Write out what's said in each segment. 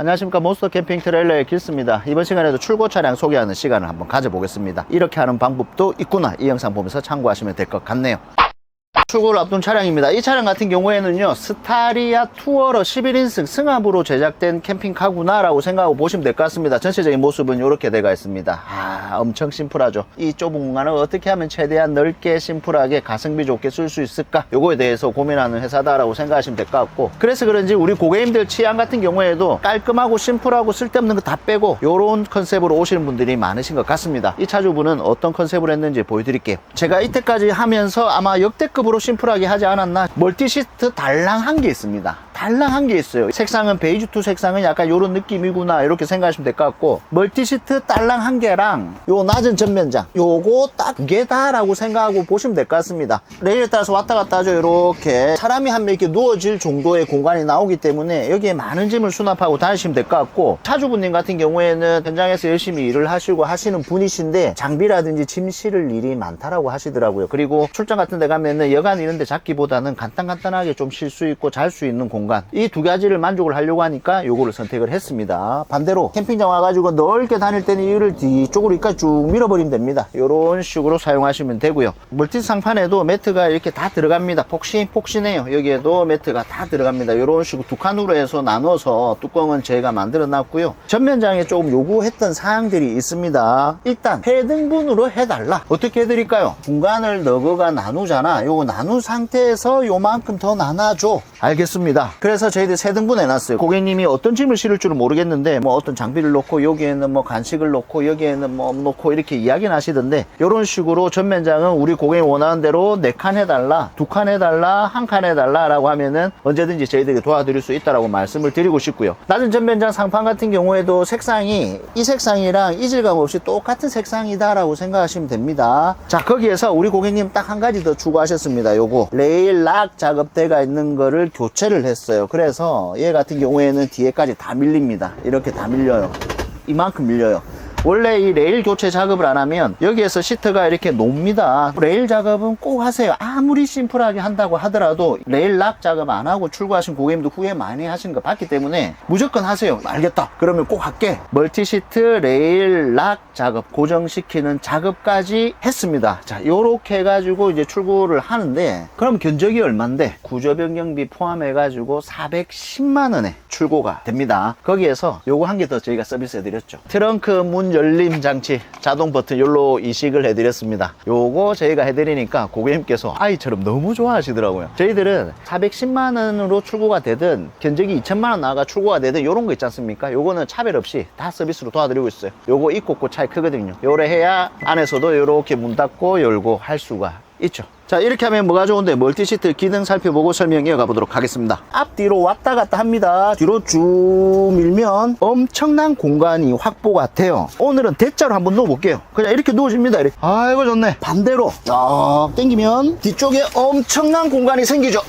안녕하십니까. 몬스터 캠핑 트레일러의 길스입니다. 이번 시간에도 출고 차량 소개하는 시간을 한번 가져보겠습니다. 이렇게 하는 방법도 있구나. 이 영상 보면서 참고하시면 될 것 같네요 출고를 앞둔 차량입니다. 이 차량 같은 경우에는요, 스타리아 투어러 11인승 승합으로 제작된 캠핑카구나 라고 생각하고 보시면 될 것 같습니다. 전체적인 모습은 이렇게 되어 있습니다. 아, 엄청 심플하죠. 이 좁은 공간을 어떻게 하면 최대한 넓게 심플하게 가성비 좋게 쓸 수 있을까? 요거에 대해서 고민하는 회사다라고 생각하시면 될 것 같고, 그래서 그런지 우리 고객님들 취향 같은 경우에도 깔끔하고 심플하고 쓸데없는 거 다 빼고, 요런 컨셉으로 오시는 분들이 많으신 것 같습니다. 이 차주분은 어떤 컨셉을 했는지 보여드릴게요. 제가 이때까지 하면서 아마 역대급으로 심플하게 하지 않았나? 멀티시트 달랑 한게 있습니다. 달랑 한게 있어요. 색상은 베이지2 색상은 약간 요런 느낌이구나 이렇게 생각하시면 될 것 같고 멀티시트 달랑 한 개랑 요 낮은 전면장 요거 딱두 개다라고 생각하고 보시면 될 것 같습니다. 레일에 따라서 왔다 갔다 하죠 이렇게. 사람이 한 명 이렇게 누워질 정도의 공간이 나오기 때문에 여기에 많은 짐을 수납하고 다니시면 될 것 같고 차주분님 같은 경우에는 현장에서 열심히 일을 하시고 하시는 분이신데 장비라든지 짐 실을 일이 많다라고 하시더라고요. 그리고 출장 같은 데 가면은 여간 이런 데 잡기보다는 간단간단하게 좀 쉴 수 있고 잘 수 있는 공간. 이 두 가지를 만족을 하려고 하니까 요거를 선택을 했습니다. 반대로 캠핑장 와가지고 넓게 다닐 때는 이를 뒤쪽으로 이까지 쭉 밀어버리면 됩니다. 이런 식으로 사용하시면 되고요. 멀티 상판에도 매트가 이렇게 다 들어갑니다. 폭신 폭신해요. 여기에도 매트가 다 들어갑니다. 이런 식으로 두 칸으로 해서 나눠서 뚜껑은 제가 만들어 놨고요. 전면장에 조금 요구했던 사항들이 있습니다. 일단 해등분으로 해달라. 어떻게 해드릴까요? 공간을 너거가 나누잖아. 요거 나눈 상태에서 요만큼 더 나눠줘. 알겠습니다. 그래서 저희들 세 등분 해놨어요. 고객님이 어떤 짐을 실을 줄은 모르겠는데 뭐 어떤 장비를 놓고 여기에는 뭐 간식을 놓고 여기에는 뭐 놓고 이렇게 이야기는 하시던데 이런 식으로 전면장은 우리 고객이 원하는 대로 네 칸 해달라 두 칸 해달라 한 칸 해달라 라고 하면은 언제든지 저희들이 도와드릴 수 있다라고 말씀을 드리고 싶고요. 낮은 전면장 상판 같은 경우에도 색상이 이 색상이랑 이질감 없이 똑같은 색상이다 라고 생각하시면 됩니다. 자 거기에서 우리 고객님 딱 한 가지 더 추가하셨습니다 요거 레일 락 작업대가 있는 거를 교체를 했어요. 그래서 얘 같은 경우에는 뒤에까지 다 밀립니다. 이렇게 다 밀려요. 이만큼 밀려요 원래 이 레일 교체 작업을 안 하면 여기에서 시트가 이렇게 놉니다. 레일 작업은 꼭 하세요. 아무리 심플하게 한다고 하더라도 레일 락 작업 안 하고 출고하신 고객님도 후회 많이 하시는 거 봤기 때문에 무조건 하세요. 알겠다. 그러면 꼭 할게. 멀티시트 레일 락 작업 고정시키는 작업까지 했습니다. 자 요렇게 해가지고 이제 출고를 하는데 그럼 견적이 얼만데? 구조 변경비 포함해 가지고 410만 원에 출고가 됩니다. 거기에서 요거 한 개 더 저희가 서비스 해드렸죠. 트렁크 문 열림 장치 자동 버튼 요로 이식을 해드렸습니다. 요거 저희가 해드리니까 고객님께서 아이처럼 너무 좋아하시더라고요. 저희들은 410만 원으로 출고가 되든 견적이 2천만 원 나가 출고가 되든 요런 거 있지 않습니까? 요거는 차별 없이 다 서비스로 도와드리고 있어요. 요거 입고 고 차이 크거든요. 요래 해야 안에서도 요렇게 문 닫고 열고 할 수가 있죠 자 이렇게 하면 뭐가 좋은데 멀티시트 기능 살펴보고 설명 이어가 보도록 하겠습니다. 앞뒤로 왔다 갔다 합니다. 뒤로 쭉 밀면 엄청난 공간이 확보가 돼요. 오늘은 대자로 한번 누워볼게요. 그냥 이렇게 누워집니다 이렇게. 아이고 좋네. 반대로 쫙 당기면 뒤쪽에 엄청난 공간이 생기죠.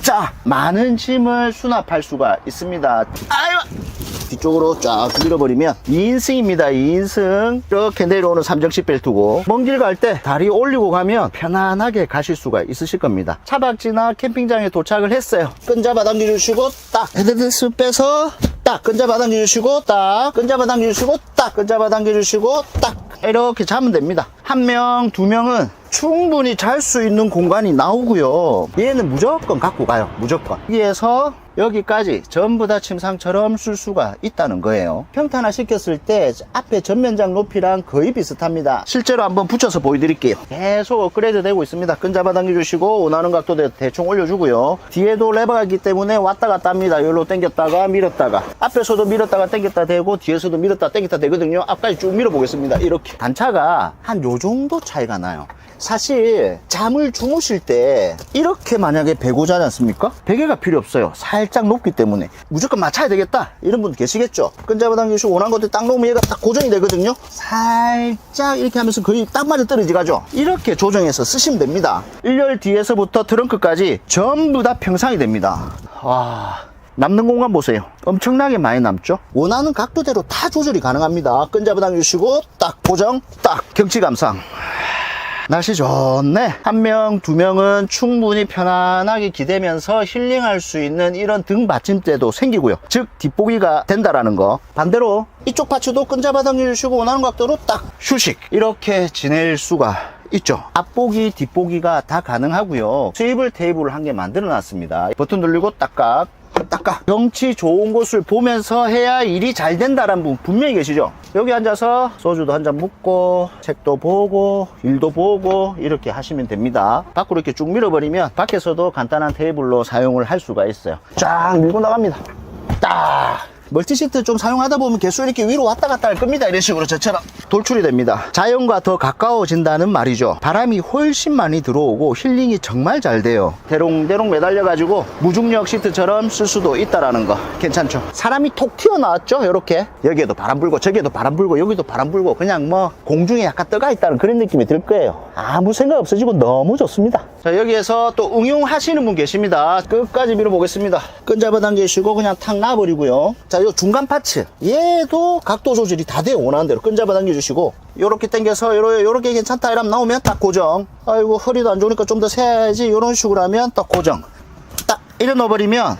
자 많은 짐을 수납할 수가 있습니다. 아이고 뒤쪽으로 쫙 밀어버리면 2인승입니다. 2인승. 이렇게 내려오는 3정식 벨트고 먼 길 갈 때 다리 올리고 가면 편안하게 가실 수가 있으실 겁니다. 차박지나 캠핑장에 도착을 했어요. 끈 잡아 당겨주시고 딱. 헤드데스 빼서 딱. 끈 잡아 당겨주시고 딱 끈 잡아 당겨주시고 딱 끈 잡아 당겨주시고 딱. 이렇게 자면 됩니다. 한 명 두 명은 충분히 잘 수 있는 공간이 나오고요. 얘는 무조건 갖고 가요. 무조건. 여기에서 여기까지 전부 다 침상처럼 쓸 수가 있다는 거예요. 평탄화 시켰을 때 앞에 전면장 높이랑 거의 비슷합니다. 실제로 한번 붙여서 보여드릴게요. 계속 업그레이드 되고 있습니다. 끈 잡아 당겨 주시고 원하는 각도대 대충 올려주고요. 뒤에도 레버가 있기 때문에 왔다 갔다 합니다. 여기로 당겼다가 밀었다가. 앞에서도 밀었다가 당겼다 되고 뒤에서도 밀었다 당겼다 되거든요. 앞까지 쭉 밀어 보겠습니다. 이렇게. 단차가 한 요 정도 차이가 나요 사실 잠을 주무실 때 이렇게 만약에 베고 자지 않습니까? 베개가 필요 없어요. 살짝 높기 때문에 무조건 맞춰야 되겠다 이런 분 계시겠죠? 끈잡아 당기시고 원하는 것들 딱 놓으면 얘가 딱 고정이 되거든요. 살짝 이렇게 하면서 거의 딱 맞아 떨어지가죠. 이렇게 조정해서 쓰시면 됩니다. 1열 뒤에서부터 트렁크까지 전부 다 평상이 됩니다. 와. 남는 공간 보세요. 엄청나게 많이 남죠? 원하는 각도대로 다 조절이 가능합니다. 끈 잡아 당기시고 딱 고정, 딱 경치 감상. 날씨 좋네. 한 명, 두 명은 충분히 편안하게 기대면서 힐링할 수 있는 이런 등 받침대도 생기고요. 즉, 뒷보기가 된다라는 거. 반대로 이쪽 파츠도 끈잡아당겨 주시고 원하는 각도로 딱 휴식. 이렇게 지낼 수가 있죠. 앞보기, 뒷보기가 다 가능하고요. 스위블 테이블을 한 개 만들어 놨습니다. 버튼 누르고 딱깍 딱깍 경치 좋은 곳을 보면서 해야 일이 잘 된다라는 분 분명히 계시죠? 여기 앉아서 소주도 한잔 묻고 책도 보고 일도 보고 이렇게 하시면 됩니다. 밖으로 이렇게 쭉 밀어버리면 밖에서도 간단한 테이블로 사용을 할 수가 있어요. 쫙 밀고 나갑니다. 딱 멀티시트 좀 사용하다 보면 계속 이렇게 위로 왔다 갔다 할 겁니다. 이런 식으로 저처럼 돌출이 됩니다. 자연과 더 가까워진다는 말이죠. 바람이 훨씬 많이 들어오고 힐링이 정말 잘 돼요. 대롱대롱 매달려 가지고 무중력 시트처럼 쓸 수도 있다라는 거 괜찮죠? 사람이 톡 튀어나왔죠? 이렇게 여기에도 바람 불고 저기에도 바람 불고 여기도 바람 불고 그냥 뭐 공중에 약간 떠가 있다는 그런 느낌이 들 거예요. 아무 생각 없어지고 너무 좋습니다. 자 여기에서 또 응용하시는 분 계십니다. 끝까지 밀어보겠습니다. 끈 잡아 당기시고 그냥 탁 놔버리고요. 자, 요 중간 파츠. 얘도 각도 조절이 다 돼요. 원하는 대로. 끈 잡아 당겨주시고. 요렇게 당겨서, 요렇게, 괜찮다. 이러면 나오면 딱 고정. 아이고, 허리도 안 좋으니까 좀 더 세야지. 요런 식으로 하면 딱 고정. 딱, 이래 넣어버리면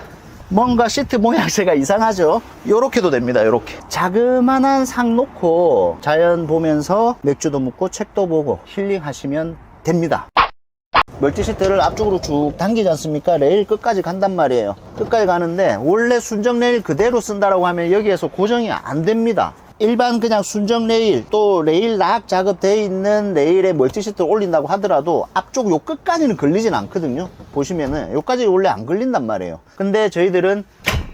뭔가 시트 모양새가 이상하죠? 요렇게도 됩니다. 요렇게. 자그만한 상 놓고 자연 보면서 맥주도 묻고 책도 보고 힐링 하시면 됩니다. 멀티시트를 앞쪽으로 쭉 당기지 않습니까? 레일 끝까지 간단 말이에요. 끝까지 가는데 원래 순정 레일 그대로 쓴다라고 하면 여기에서 고정이 안 됩니다. 일반 그냥 순정 레일 또 레일 락 작업되어 있는 레일에 멀티 시트를 올린다고 하더라도 앞쪽 요 끝까지는 걸리진 않거든요. 보시면은 요까지 원래 안 걸린단 말이에요. 근데 저희들은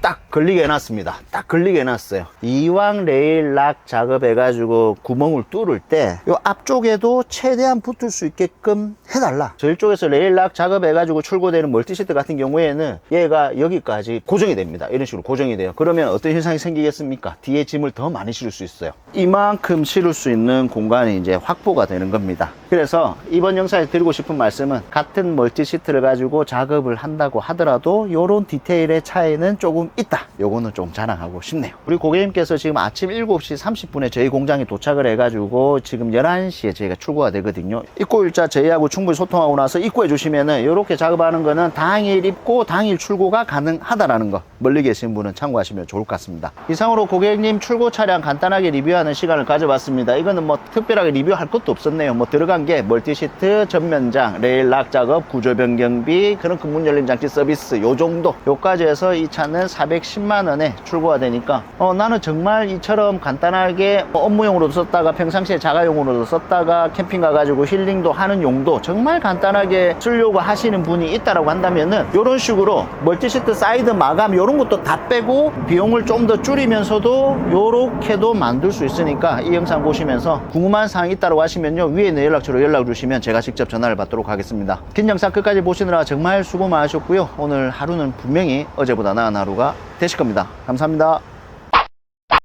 딱 걸리게 해놨습니다. 딱 걸리게 해놨어요. 이왕 레일 락 작업해가지고 구멍을 뚫을 때, 요 앞쪽에도 최대한 붙을 수 있게끔 해달라. 저희 쪽에서 레일 락 작업해가지고 출고되는 멀티시트 같은 경우에는 얘가 여기까지 고정이 됩니다. 이런 식으로 고정이 돼요. 그러면 어떤 현상이 생기겠습니까? 뒤에 짐을 더 많이 실을 수 있어요. 이만큼 실을 수 있는 공간이 이제 확보가 되는 겁니다. 그래서 이번 영상에 드리고 싶은 말씀은 같은 멀티시트를 가지고 작업을 한다고 하더라도 요런 디테일의 차이는 조금 있다. 요거는 좀 자랑하고 싶네요. 우리 고객님께서 지금 아침 7시 30분에 저희 공장에 도착을 해가지고 지금 11시에 저희가 출고가 되거든요. 입고 일자 저희하고 충분히 소통하고 나서 입고해 주시면은 이렇게 작업하는 거는 당일 입고 당일 출고가 가능하다라는 거 멀리 계신 분은 참고하시면 좋을 것 같습니다. 이상으로 고객님 출고 차량 간단하게 리뷰하는 시간을 가져봤습니다. 이거는 뭐 특별하게 리뷰할 것도 없었네요. 뭐 들어간 게 멀티시트, 전면장, 레일 락 작업, 구조 변경비, 그런 그문 열림 장치 서비스 요 정도. 요까지 해서 이 차는 410만 원에 출고가 되니까 어 나는 정말 이처럼 간단하게 뭐 업무용으로도 썼다가 평상시에 자가용으로도 썼다가 캠핑 가가지고 힐링도 하는 용도 정말 간단하게 쓰려고 하시는 분이 있다라고 한다면은 요런 식으로 멀티시트 사이드 마감 요런 것도 다 빼고 비용을 좀 더 줄이면서도 요렇게도 만들 수 있으니까 이 영상 보시면서 궁금한 사항이 있다고 하시면요. 위에 있는 연락처로 연락 주시면 제가 직접 전화를 받도록 하겠습니다. 긴 영상 끝까지 보시느라 정말 수고 많으셨고요. 오늘 하루는 분명히 어제보다 나은 하루가 되실 겁니다. 감사합니다